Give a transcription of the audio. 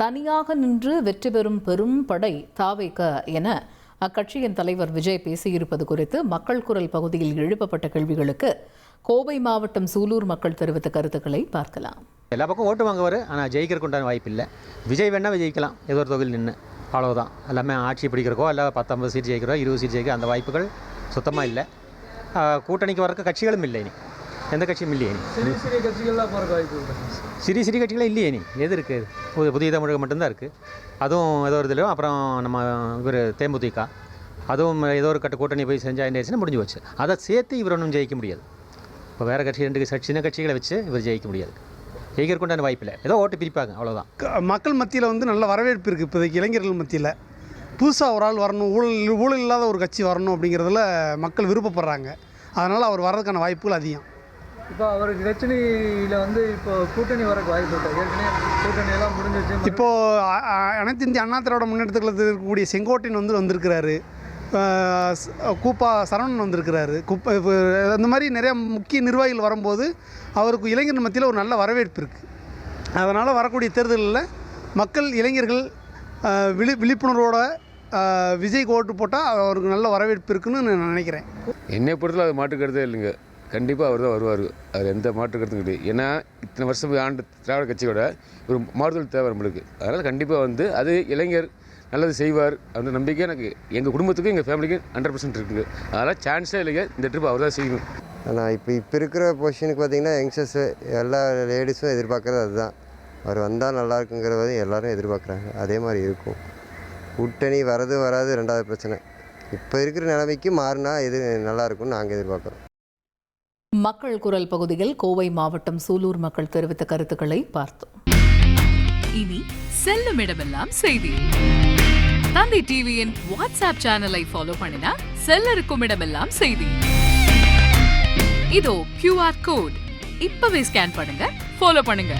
தனியாக நின்று வெற்றி பெறும் பெரும் படை தாவைக்க என அக்கட்சியின் தலைவர் விஜய் பேசியிருப்பது குறித்து மக்கள் குரல் பகுதியில் எழுப்பப்பட்ட கேள்விகளுக்கு கோவை மாவட்டம் சூலூர் மக்கள் தெரிவித்த கருத்துக்களை பார்க்கலாம். எல்லா பக்கம் ஓட்டு வாங்குவார் ஆனால் ஜெயிக்கிறக்குண்டான உண்டான வாய்ப்பு இல்லை. விஜய் வேணால் ஜெயிக்கலாம் ஏதோ ஒரு தொகுதியில் நின்று அவ்வளோதான் எல்லாமே ஆட்சி பிடிக்கிறக்கோ இல்லை பத்தொம்பது சீட் ஜெயிக்கிறோ இருபது சீட் ஜெயிக்கிறோம் அந்த வாய்ப்புகள் சுத்தமாக இல்லை. கூட்டணிக்கு வரக்கு கட்சிகளும் இல்லை இனி. எந்த கட்சியும் இல்லையே சிறிய சிறிய கட்சிகள்லாம் போகிறக்கு வாய்ப்பு சிறிய சிறிய கட்சிகளே இல்லையே நீ எது இருக்குது புதிய புதிய தமிழகம் மட்டும்தான் இருக்குது அதுவும் ஏதோ ஒரு இதுலையும் அப்புறம் நம்ம இவர் தேமுதிக. அதுவும் ஏதோ ஒரு கட்ட கூட்டணி போய் செஞ்சா என்ன முடிஞ்சு போச்சு. அதை சேர்த்து இவர் ஒன்றும் ஜெயிக்க முடியாது. இப்போ வேறு கட்சி ரெண்டு சின்ன கட்சிகளை வச்சு இவர் ஜெயிக்க முடியாது. ஜெயிக்கிறதுக்கு உண்டான வாய்ப்பு இல்லை. ஏதோ ஓட்டு பிரிப்பாங்க அவ்வளோதான் மக்கள் மத்தியில் வந்து நல்ல வரவேற்பு இருக்குது இப்போதைக்கு இளைஞர்கள் மத்தியில். புதுசாக ஒரு ஆள் வரணும் ஊழல் ஊழல் இல்லாத ஒரு கட்சி வரணும் அப்படிங்கிறதுல மக்கள் விருப்பப்படுறாங்க. அதனால் அவர் வர்றதுக்கான வாய்ப்புகள் அதிகம். இப்போ அவருக்கு கட்சியில் வந்து இப்போ கூட்டணி வரக்கு வாய்ப்பு இருக்கா? ஏற்கனவே கூட்டணி எல்லாம் முடிஞ்சிச்சு அ- அனைத்து இந்திய அண்ணா திராவிட முன்னேற்றத்தில் இருக்கக்கூடிய செங்கோட்டையன் வந்து வந்திருக்கிறாரு. கூப்பா சரவணன் வந்திருக்கிறாரு. குப்பை இப்போ அந்த மாதிரி நிறைய முக்கிய நிர்வாகிகள் வரும்போது அவருக்கு இளைஞர் மத்தியில் ஒரு நல்ல வரவேற்பு இருக்குது அதனால் வரக்கூடிய தேர்தலில் மக்கள் இளைஞர்கள் விழி விழிப்புணர்வோட விஜய்க்கு ஓட்டு போட்டால் அவருக்கு நல்ல வரவேற்பு இருக்குன்னு நான் நினைக்கிறேன். என்னை பொறுத்தல அது கருத்தே இல்லைங்க. கண்டிப்பாக அவர் தான் வருவார். அது எந்த மாற்று கருத்தும் கிடையாது. ஏன்னா இத்தனை வருஷம் ஆண்டு திராவிட கட்சியோட ஒரு மாறுதல் தேவை நம்மளுக்கு. அதனால் கண்டிப்பாக வந்து அது இளைஞர் நல்லது செய்வார் அந்த நம்பிக்கை எனக்கு எங்கள் குடும்பத்துக்கும் எங்கள் ஃபேமிலிக்கும் ஹண்ட்ரட் பர்சன்ட் இருக்குது. அதனால் சான்ஸே இல்லைங்க இந்த ட்ரிப் அவர் தான் செய்யணும். ஆனால் இப்போ இப்போ இருக்கிற பொசிஷனுக்கு பார்த்தீங்கன்னா யங்ஸ்டர்ஸு எல்லா லேடிஸும் எதிர்பார்க்குறது அதுதான். அவர் வந்தால் நல்லா இருக்குங்கிறது எல்லோரும் எதிர்பார்க்குறாங்க. அதே மாதிரி இருக்கும். கூட்டணி வரது வராது ரெண்டாவது பிரச்சனை. இப்போ இருக்கிற நிலைமைக்கு மாறினா எது நல்லாயிருக்கும்னு நாங்கள் எதிர்பார்க்குறோம். மக்கள் குரல் பகுதியில் கோவை மாவட்டம் சூலூர் மக்கள் தெரிவித்த கருத்துக்களை பார்த்தோம். இனி செல்லும் இடமெல்லாம் செய்தி. தந்தை டிவியின் வாட்ஸ்அப் சேனலை ஃபாலோ பண்ணினா செல்ல இருக்கும் இடமெல்லாம் செய்தி. இதோ கியூஆர் கோட் இப்பவே ஸ்கேன் பண்ணுங்க ஃபாலோ பண்ணுங்க.